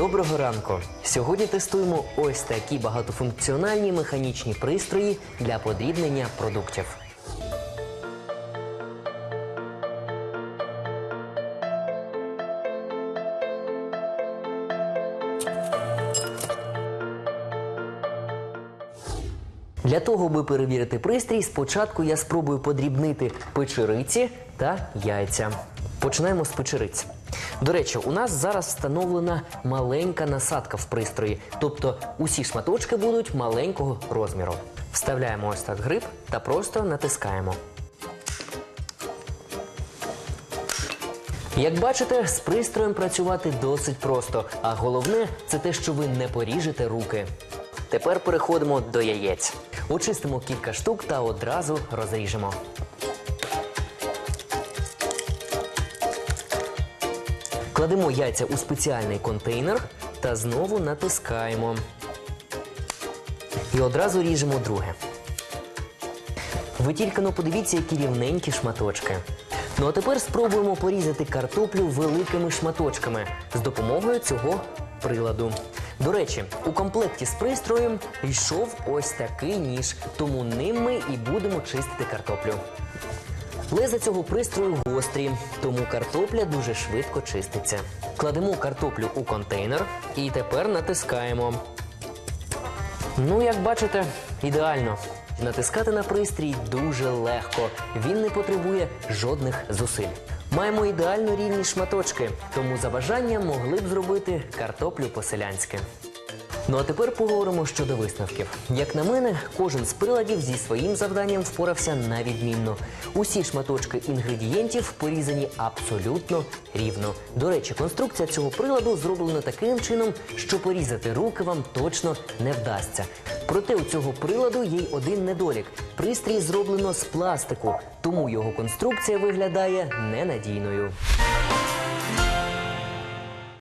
Доброго ранку! Сьогодні тестуємо ось такі багатофункціональні механічні пристрої для подрібнення продуктів. Для того, аби перевірити пристрій, спочатку я спробую подрібнити печериці та яйця. Починаємо з печериць. До речі, у нас зараз встановлена маленька насадка в пристрої, тобто усі шматочки будуть маленького розміру. Вставляємо ось так гриб та просто натискаємо. Як бачите, з пристроєм працювати досить просто, а головне це те, що ви не поріжете руки. Тепер переходимо до яєць. Очистимо кілька штук та одразу розріжемо. Кладемо яйця у спеціальний контейнер та знову натискаємо. І одразу ріжемо друге. Ви тільки но подивіться, які рівненькі шматочки. Ну а тепер спробуємо порізати картоплю великими шматочками з допомогою цього приладу. До речі, у комплекті з пристроєм йшов ось такий ніж, тому ним ми і будемо чистити картоплю. Леза цього пристрою гострі, тому картопля дуже швидко чиститься. Кладемо картоплю у контейнер і тепер натискаємо. Ну, як бачите, ідеально. Натискати на пристрій дуже легко. Він не потребує жодних зусиль. Маємо ідеально рівні шматочки, тому за бажанням могли б зробити картоплю по-селянськи. Ну а тепер поговоримо щодо висновків. Як на мене, кожен з приладів зі своїм завданням впорався на відмінно. Усі шматочки інгредієнтів порізані абсолютно рівно. До речі, конструкція цього приладу зроблена таким чином, що порізати руки вам точно не вдасться. Проте у цього приладу є й один недолік: пристрій зроблено з пластику, тому його конструкція виглядає ненадійною.